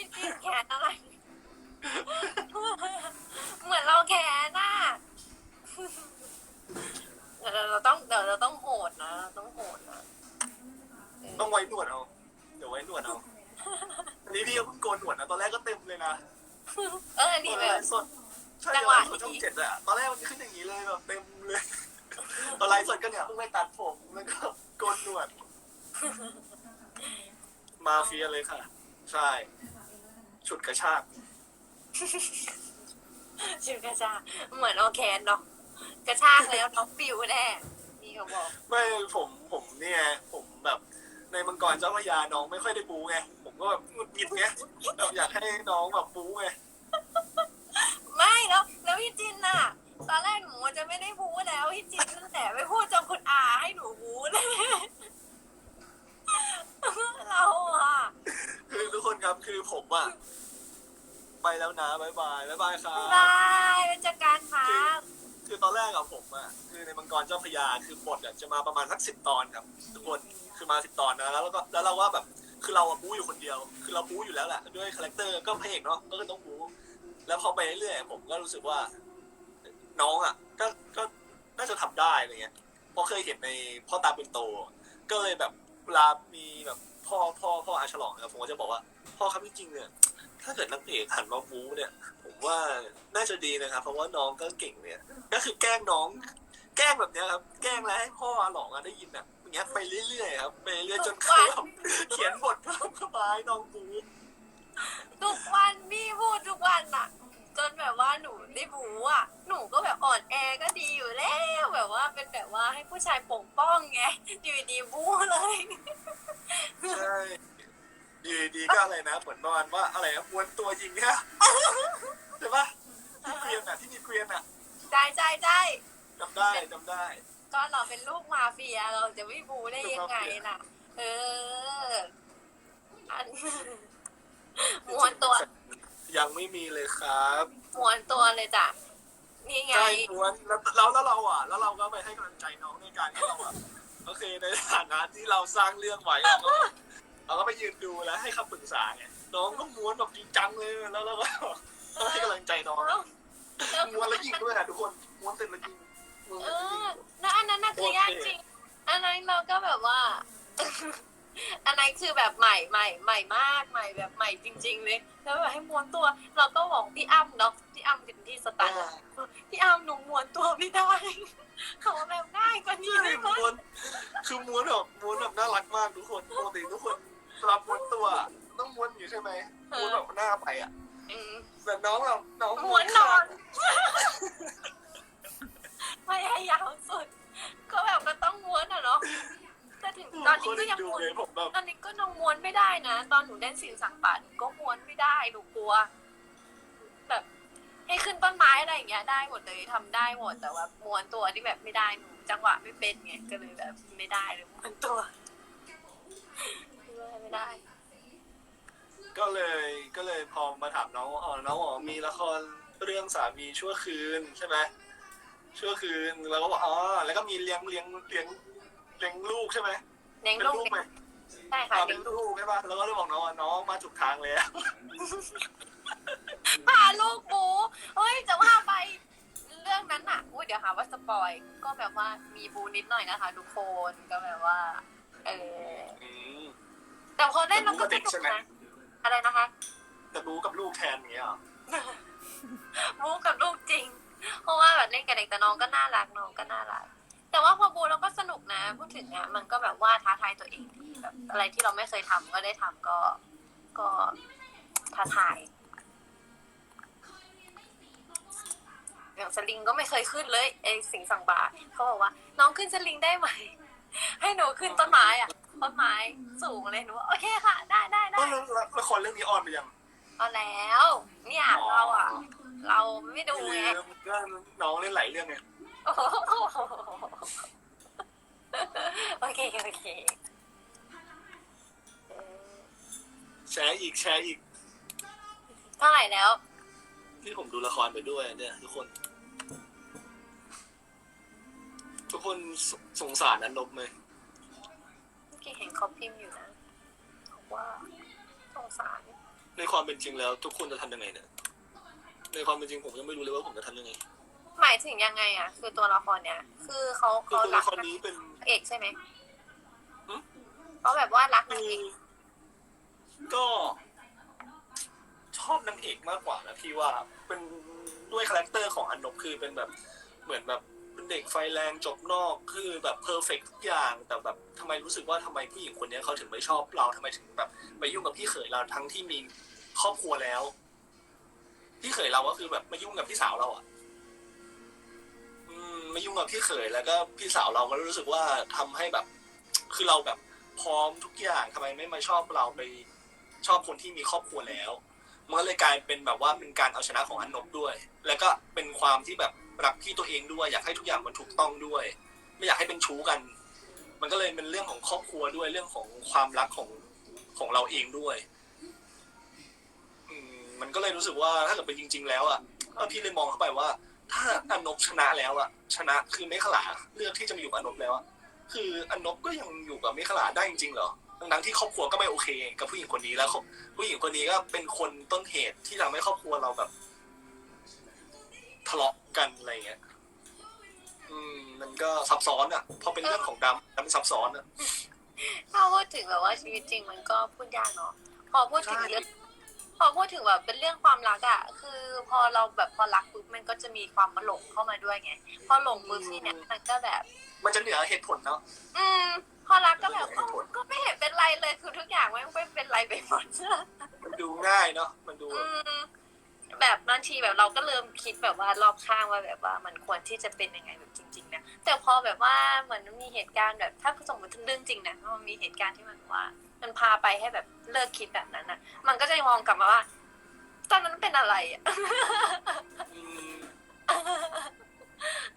พี่จีนแค้นอะไร เหมือนเราแค้นน่ะเดี๋ยวเราต้องเดี๋ยวเราต้องโหดนะเราต้องโหดนะเออต้องไว้หนวดเอา เดี๋ยวไว้หนวดเอา อันนี้พี่ก็เพิ่งโกนหนวดนะ ตอนแรกก็เต็มเลยนะเออนี่แบบสดใช่จังหวะตอนช่องเจ็ดอะตอนแรกมันขึ้นอย่างนี้เลยแบบเต็มเลย ตอนไลฟ์สดก็เนี่ยเพิ่งไปตัดผมแล้วก็โกนหนวด มาเฟียเลยค่ะ ใช่ ฉุดกระชากชื่อกระชากเหมือนเอาแคนเนาะกระชากแล้วน้องปิวแน่นี่เขาบอก ไม่ผมผมเนี่ยผมแบบในมังกรเจ้าพระยาน้องไม่ค่อยได้บูไงผมก็แบบหงุดหงิดไงแบบอยากให้น้องแบบบูไงไม่แล้วแล้วพี่จินน่ะ ตอนแรกหนูจะไม่ได้พูดแล้วพี่จินนั่นแหละไม่พูดจนคุณอาให้หนูพูดเลยเราอะคือทุกคนครับคือผมอะ ไปแล้วนะบายบายบายบายครับบายเป็นจากการครับคือตอนแรกอะผมอะคือในมังกรเจ้าพระยาคือบทอะจะมาประมาณสักสิบตอนครับทุกคนคือมาสิบตอนนะแล้วก็แล้วเราว่าแบบคือเราอะบู๊อยู่คนเดียว คือเราบู๊อยู่แล้วแหละด้วยคาแรคเตอร์ก็พระเอกเนาะก็คือต้องบู๊แล้วพอไปเรื่อยๆผมก็รู้สึกว่า น้องอะก็ก็น่าจะทำได้อะไรเงี้ยเพราะเคยเห็นในพ่อตาเป็นโต ก็เลยแบบเวลามีแบบพ่อพ่อพ่ออาฉลองเนี่ยผมก็จะบอกว่า พ่อครับจริงๆเนี่ย ถ้าเกิดนักเอกหันมาบู๊เนี่ย ผมว่าน่าจะดีนะครับ เพราะว่าน้องก็เก่งเนี่ยก็คือแกล้งน้อง แกล้งแบบเนี้ยครับ แกล้งแล้วให้พ่ออาหลองอะได้ยินอะอย่างเงี้ยไปเรื่อยๆครับไปเรื่อยๆจนเขาแบบเขียนบทเพิ่มเข้ามาให้น้องบู๊ทุกวันพี่พูดทุกวันอะจนแบบว่าหนูได้บูอะหนูก็แบบอ่อนแอก็ดีอยู่แล้วแบบว่าเป็นแบบว่าให้ผู้ชายปกป้องไงอยู่ดีบูเลยใช่ ดีดีๆก็อะไรนะเหมือนประมาณว่าอะไรนะม้วนตัวยิงเนี่ยใช่ปะที่เกวียนอะที่มีเกวียนอะใจใจใจจำได้จำได้ ก็เราเป็นลูกมาเฟียเราจะไม่บูได้ยังไงน่ะ เอออันม้วนตัว ยังไม่มีเลยครับม้วนตัวเลยจ้ะนี่ไงใช่ม้วนแล้วแล้วแล้วเราอะ แล้วเราก็ไปให้กำลังใจน้องในการที่เราอะโอเคในฐานะที่เราสร้างเรื่องไว้เราก็ เราก็ไปยืนดูแล้วให้คำปรึกษาไงน้องก็ม้วนแบบจริงจังเลยแล้วเราก็ให้กำลังใจน้องแล้วม้วนแล้วยิงด้วยอะทุกคนม้วนเสร็จแล้วยิงม้วนเอแล้วยิงอแล้วอันนั้นน่ะคือยากจริง อันนั้นเราก็แบบว่า อันนั้นคือแบบใหม่ใหม่ใหม่มากใหม่แบบใหม่จริง ๆ เลย แล้วแบบให้ม้วนตัว เราก็บอกพี่อ้ำเนาะพี่อ้ำเป็นที่สตาร์ทอะพี่อ้ำหนูม้วนตัวไม่ได้เขาแบบง่ายกว่านี้ใช่ได้ไหมม้วนคือม้วนแบบม้วนแบบน่ารักมากทุกคนปกติทุกคน สำหรับม้วนตัว ต้องม้วนอยู่ใช่ไหมม้วนแบบหน้าไปอะอืมแต่น้องเราน้องม้วนนอนพยายามสุด ก็แบบก็ต้องม้วนอะเนาะแต่ถึงตอนนี้ก็ยังดูม้วนเลยผมแบบตอนนี้ก็ยังม้วนไม่ได้นะ ตอนหนูเล่นสิ่งสังป่าหนูก็ม้วนไม่ได้หนูกลัว แบบ ให้ขึ้นต้นไม้อะไรอย่างเงี้ยได้หมดเลยทำได้หมดแต่ว่าม้วนตัวที่แบบไม่ได้หนูจังหวะไม่เป็นไงก็เลยแบบไม่ได้เลยม้วนตัว ไม่ได้ ก็เลยก็เลยพอมาถามน้องว่าอ๋อน้องอ๋อมีละครเรื่องสามีชั่วคืนใช่ไหมชั่วคืนแล้วก็บอกอ๋อแล้วก็มีเลี้ยงเลี้ยงเลี้ยงเลี้ยงลูกใช่ไหมเลี้ยงเป็นลูกลูกไหมใช่ค่ะอ่าเลี้เป็ยนงลูกลูกใช่ป่ะแล้วก็เลยบอกน้องว่าน้องมาถูกทางแล้ว พาลูกบูเฮ้ยจะว่าไปเรื่องนั้นอะอุ้ยเดี๋ยวหาว่าสปอย ก็แบบว่ามีบูนิดหน่อยนะคะทุกคนก็แบบว่า เออ อืม แต่พอเล่นแล้วก็สนุกนะอะไรนะคะแต่บูกับลูกแทนอย่างเงี้ยเหรอบูกับลูกจริง เพราะว่าแบบเล่นกับเด็กแต่น้องก็น่ารักน้องก็น่ารัก แต่ว่าพอบูเราก็สนุกนะพูดถึงอะมันก็แบบว่าท้าทายตัวเองดีแบบอะไรที่เราไม่เคยทำก็ได้ทำก็ก็ท้าทายอย่างสลิงก็ไม่เคยขึ้นเลยไอสิ่งสั่งบาเขาบอกว่า น้องขึ้นสลิงได้ไหม ให้หนูขึ้นต้นไม้อะ ต้นไม้สูงเลยหนูว่าโอเคค่ะ ได้ได้ได้ก็แล้วแล้วละครเรื่องนี้ออนไปยังเอาแล้ว เนี่ยเราอะ เราไม่ดูคือไงก็น้องเล่นหลายเรื่องไงโอ้โหโอเคโอเคเออแชร์อีกแชร์อีกเท่าไหร่แล้ว ที่ผมดูละครไปด้วยเนี่ยทุกคน ทุกคนสสงสารนันนบไหม เมื่อกี้เห็นเขาพิมพ์อยู่นะบอกว่าสงสารในในความเป็นจริงแล้ว ทุกคนจะทำยังไงเนี่ย ในความเป็นจริงผมยังไม่รู้เลยว่าผมจะทำยังไง หมายถึงยังไงอะ คือตัวละครเนี้ยคือเขาคือเขาตัวรัละกครนี้เป็น นางเอกใช่ไหมหึ เขาแบบว่ารักนางคืเออกก็ชอบนางเอกมากกว่านะพี่ว่าเป็นด้วยคาแรคเตอร์ของอันนบคือเป็นแบบเหมือนแบบ เด็กไฟแรงจบนอกคือแบบเพอร์เฟกทุกอย่าง แต่แบบทำไมรู้สึกว่าทำไมผู้หญิงคนนี้เขาถึงไม่ชอบเราทำไมถึงแบบไปยุ่งกับพี่เขยเราทั้งที่มีครอบครัวแล้ว พี่เขยเราก็คือแบบไม่ยุ่งกับพี่สาวเราอะอืมไม่ยุ่งกับพี่เขยแล้วก็พี่สาวเราก็รู้สึกว่าทำให้แบบ คือเราแบบพร้อมทุกอย่างทำไมไม่มาชอบเราไปชอบคนที่มีครอบครัวแล้วมันก็เลยกลายเป็นแบบว่าเป็นการเอาชนะของอันนบด้วย แล้วก็เป็นความที่แบบ รักพี่ตัวเองด้วย อยากให้ทุกอย่างมันถูกต้องด้วย ไม่อยากให้เป็นชู้กัน มันก็เลยเป็นเรื่องของครอบครัวด้วยเรื่องของความรักของของเราเองด้วยมันก็เลยรู้สึกว่าถ้าเกิดเป็นจริง ๆ แล้วอะพี่เลยมองเข้าไปว่า ถ้าอันนบชนะแล้วอะ ชนะคือไม่ขลาเลือกที่จะมาอยู่กับอันนบแล้วอะคืออันนบก็ยังอยู่กับไม่ขลาได้จริงๆเหรอทั้งๆที่ครอบครัวก็ไม่โอเค กับผู้หญิงคนนี้แล้วผู้หญิงคนนี้ก็เป็นคนต้นเหตุที่ทำให้ครอบครัวเราแบบทะเลาะ กันอะไรเงี้ย อืม มันก็ซับซ้อนอะพอเป็นเรื่องของดำแล้วมันซับซ้อนอะ ถ้าพูดถึงแบบว่าชีวิตจริงมันก็พูดยากเนาะพอพูดถึงใช่เรื่อง พอพูดถึงแบบเป็นเรื่องความรักอะคือพอเราแบบพอรักปุ๊บมันก็จะมีความมาหลงเข้ามาด้วยไง พอหลงปุ๊บที่เนี่ยมันก็แบบ มันจะเหนือเหตุผลเนาะ อืม พอรักก็แบบเหตุผลก็ไม่เห็นเป็นไรเลยคือทุกอย่างไม่ไม่เป็นไรไปหมดมันดูง่ายเนาะมันดูอืม แบบบางทีแบบเราก็เริ่มคิดแบบว่ารอบข้างว่าแบบว่ามันควรที่จะเป็นยังไงแบบจริง ๆ นะ แต่พอแบบว่าเหมือนมีเหตุการณ์แบบถ้าสมมติเรื่องจริงนะมันมีเหตุการณ์ที่มันว่า มันพาไปให้แบบเลิกคิดแบบนั้นนะมันก็จะมองกลับมาว่า ตอนนั้นเป็นอะไรอะอืม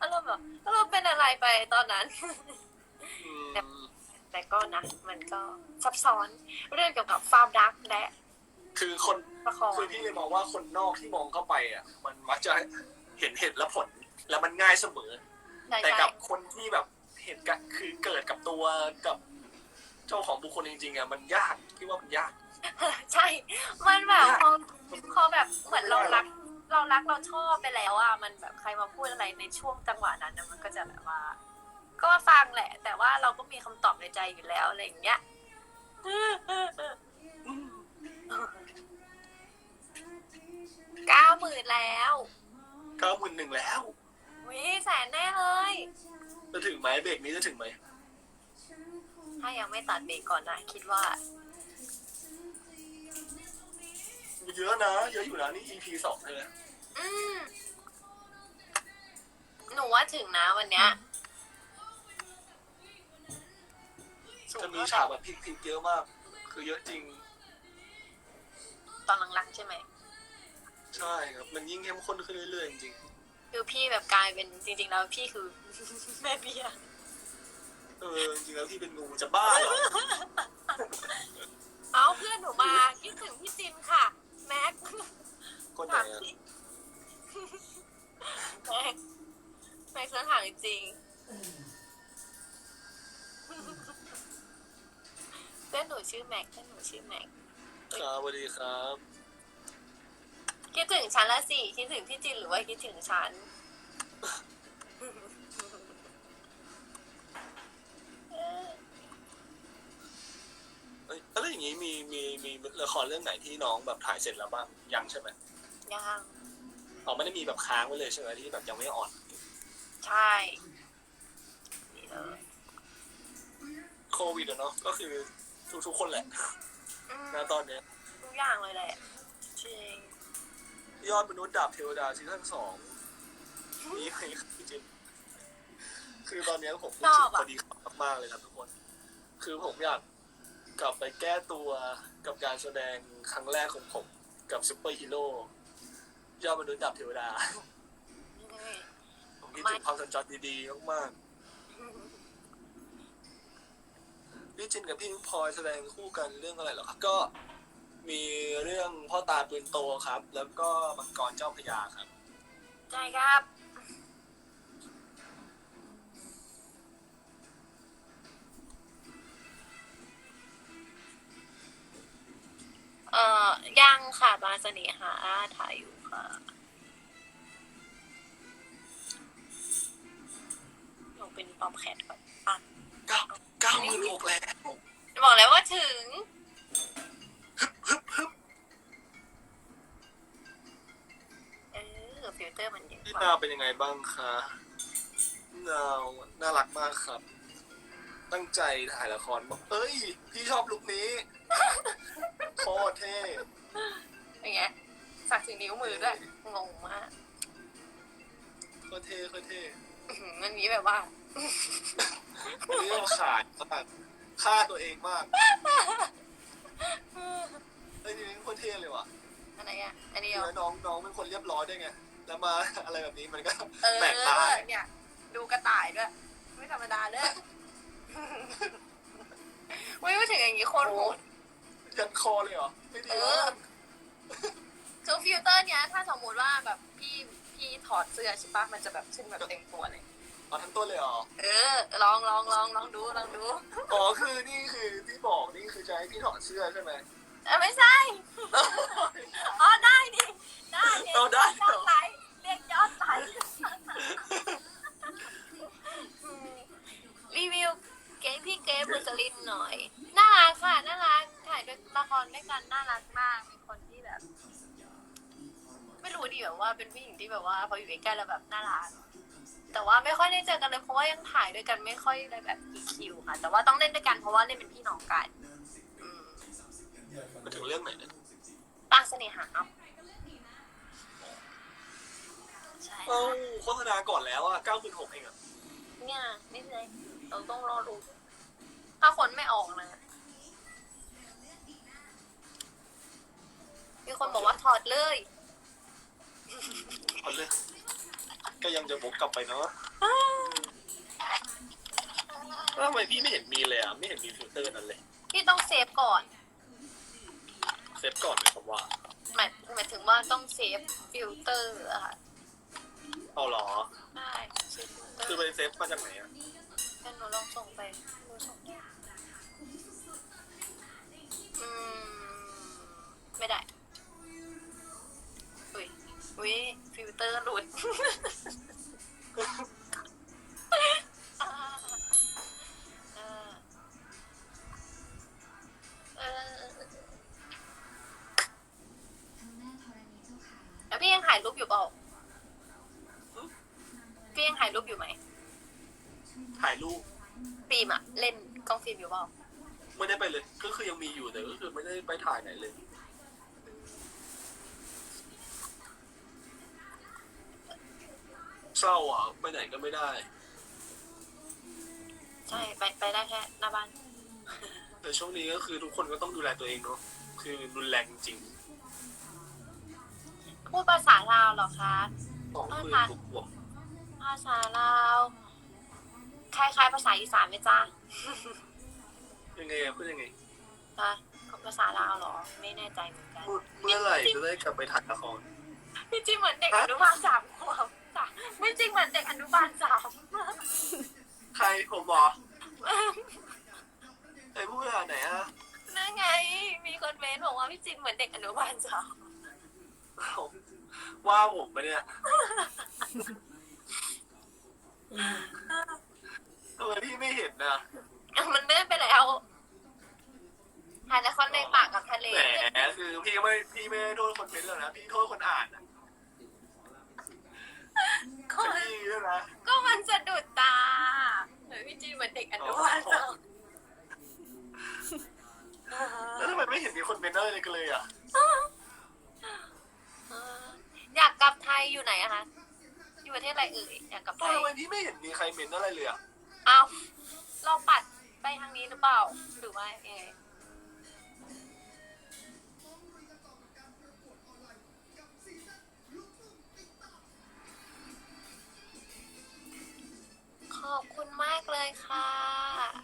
อารมณ์แบบเราเป็นอะไรไปตอนนั้นอืมแต่ก็นะ มันก็ซับซ้อนเรื่องเกี่ยวกับความรักและ คือคนละครคือพี่เลยมองว่าคนนอกที่มองเข้าไปอะ มันมักจะเห็นเหตุและผล แล้วมันง่ายเสมอ ใช่แต่ใช่กับคนที่แบบเหตุการณ์คือเกิดกับตัวกับเจ้าของบุคคลจริงๆอะมันยากพี่ว่ามันยาก ใช่ มันแบบยากพอพอแบบเหมือนเรารัก เรารักเราชอบไปแล้วอะมันแบบใครมาพูดอะไรในช่วงจังหวะนั้นนะมันก็จะแบบว่า ก็ฟังแหละ แต่ว่าเราก็มีคำตอบในใจอยู่แล้วอะไรอย่างเงี้ย เก้าหมื่นแล้วเก้าหมื่นหนึ่งแล้ววิแสนแน่เลย จะถึงไหมเบรกนี้จะถึงไหมถ้ายังไม่ตัดเบรกก่อนนะคิดว่า เยอะนะ เยอะอยู่นะนี่ EP สองเลยนะอืมหนูว่าถึงนะวันเนี้ย จะมีฉากแบบพลิกๆเยอะมาก คือเยอะจริง ตอนหลังๆใช่ไหม ใช่ครับ มันยิ่งเข้มข้นขึ้นเรื่อยๆจริงคือพี่แบบกลายเป็นจริง ๆ แล้วพี่คือ แม่เบี้ยๆเออจริงๆแล้วพี่เป็นงูจะบ้าเหรอเอาเพื่อนหนูมาคิดถึงพี่จินค่ะ แม็กคนไหนถามอะสิแม็กแม็กซ์ถามจริงเพื่อนหนูชื่อแม็กเพื่อนหนูชื่อแม็กครับสวัสดีครับ คิดถึงฉันละสิคิดถึงพี่จินหรือว่าคิดถึงฉัน เอ้ยแล้วอย่างนี้มีมีมีละครเรื่องไหนที่น้องแบบถ่ายเสร็จแล้วบ้างยังใช่ไหมยังอ๋อไม่ได้มีแบบค้างไว้เลยใช่ไหมที่แบบยังไม่ออนใช่นี่เลยโควิดอะเนาะก็คือทุกทุกๆคนแหละอืมนะตอนเนี้ยทุกอย่างเลยแหละจริง ยอดมนุษย์ดาบเทวดาซีซั่นสองนี่ไงครับพี่จินคือตอนเนี้ยผมรู้สึกพอดีมากๆเลยครับทุกคน คือผมอยากกลับไปแก้ตัวกับการแสดงครั้งแรกของผมกับซุปเปอร์ฮีโร่ยอดมนุษย์ดาบเทวดา ผมคิดถึงความทรงจำดีๆมากๆพี่จินกับพี่นุ้พลอยแสดงคู่กันเรื่องอะไรเหรอครับก็ มีเรื่องพ่อตาปืนโตครับ แล้วก็มังกรเจ้าพระยาครับ ใช่ครับ เอ่อ ยังค่ะบานเสน่หาถ่ายอยู่ค่ะลงเป็นปอมแคทก่อนอะเก้าเก้าหมื่นหกแล้วบอกแล้วว่าถึง พี่กว่านาวเป็นยังไงบ้างคะนาวน่ารักมากครับ ตั้งใจถ่ายละครบอกเอ้ย พี่ชอบลุคนี้ โคตรเท่เป็นไงสักถึงนิ้วมือด้วยงงมากโคตรเท่โคตรเท่อื้อหือมันมีแบบว่า อันนี้เราขาดมากฆ่าตัวเองมากเฮ้ยนี่โคตรเท่เลยว่ะ อะไรอะ อันนี้คือเหรอน้องน้องเป็นคนเรียบร้อยด้วยไง แล้วมาอะไรแบบนี้มันก็เออแปลกตาเนี่ย ดูกระต่ายด้วย ไม่ธรรมดาเลยไม่พูดถึงอย่างนี้โคตรโหดยันคอเลยเหรอ ไม่ดีเอมาอกคือฟิลเตอร์เนี้ยถ้าสมมุติว่าแบบพี่พี่ถอดเสื้อใช่ปะมันจะแบบขึ้นแบบเต็มตัวเลยเอาทั้งต้นเลยเหรอ เออ ลองลองลองลองดูลองดู อ๋อคือนี่คือที่บอกนี่คือจะให้พี่ถอดเสื้อใช่ไหมเออไม่ใช่ อ๋อได้ดิได้ดิเอาได้ยอดไลค์เรียกยอดไลค์อืม รีวิวเกมพี่เกมบุษลินหน่อย น่ารักค่ะ น่ารัก ถ่ายด้วยละครด้วยกันน่ารักมาก เป็นคนที่แบบ ไม่รู้ดิแบบว่าเป็นผู้หญิงที่แบบว่า พออยู่ใกล้ๆแล้วแบบน่ารัก แต่ว่าไม่ค่อยได้เจอกันเลยเพราะว่ายังถ่ายด้วยกันไม่ค่อยได้แบบกี่คิวค่ะ แต่ว่าต้องเล่นด้วยกันเพราะว่าเล่นเป็นพี่น้องกัน อืมมาถึงเรื่องไหนเนี่ยตั้งเสน่หา เอาใช่เอ้าโฆษณาก่อนแล้วอะ9.6เองอะเนี่ยนี่เลยเราต้องรอดูถ้าคนไม่ออกนะ มีคนบอกว่าถอดเลย เอาเลยก็ยังจะบกกลับไปเนาะแล้วทำไมพี่ไม่เห็นมีเลยอะ ไม่เห็นมีฟิลเตอร์นั้นเลย พี่ต้องเซฟก่อน เซฟก่อนเลยคำว่าหมายหมายถึงว่าต้องเซฟฟิลเตอร์อะค่ะ เอาเหรอใช่เซฟฟิลเตอคือร์ไปเซฟมาจากไหนอะเดี๋ยวหนูลองส่งไปหนูส่งอืมไม่ได้อุ้ยอุ้ยฟิลเตอร์หลุด รูปฟิล์มอะเล่นกล้องฟิล์มอยู่เปล่าไม่ได้ไปเลย ก็คือยังมีอยู่แต่ก็คือไม่ได้ไปถ่ายไหนเลย เศร้าอะไปไหนก็ไม่ได้ ใช่ไปไปได้แค่หน้าบ้าน แต่ช่วงนี้ก็คือทุกคนก็ต้องดูแลตัวเองเนาะคือรุนแรงจริงพูดภาษาลาวเหรอคะ สองหมื่นบวกบวกภาษาลาว คล้ายๆภาษาอีสานไหมจ๊ะยังไงอะพูดยังไงจ๊ะภาษาลาวเหรอ ไม่แน่ใจเหมือนกัน พูดเมื่อไหร่จะได้กลับไปถ่ายละครพี่จริงเหมือนเด็กอนุบาลสามขวบจ้ะไม่จริงเหมือนเด็กอนุบาลสามใครผมบอกไอ้พูดภาษาไหนอะนั่นไง มีคนเมนบอกว่าพี่จินเหมือนเด็กอนุบาลสามว่าผมปะเนี่ยทำไมพี่ไม่เห็นนะมันเลื่อนไปแล้วถ่ายละครในป่ากับทะเล แหมคือพี่ก็ไม่พี่ไม่ได้โทษคนเม้นต์หรอกนะพี่โทษคนอ่านนะก็พี่ด้วยนะก็มันสะดุดตาเหมือนพี่จินเหมือนเด็กอนุบาลสามแล้วทำไมไม่เห็นมีคนเม้นต์อะไรเลยกันเลยอะอยากกลับไทยอยู่ไหนอะคะ อยู่ประเทศอะไรเอ่ยอยากกลับไททำยไมพี่ไม่เห็นมีใครเม้นต์อะไรเลยอะเอ้าวเราปัดไปทางนี้หรือเปล่า หรือว่าเองขอบคุณมากเลยค่ะ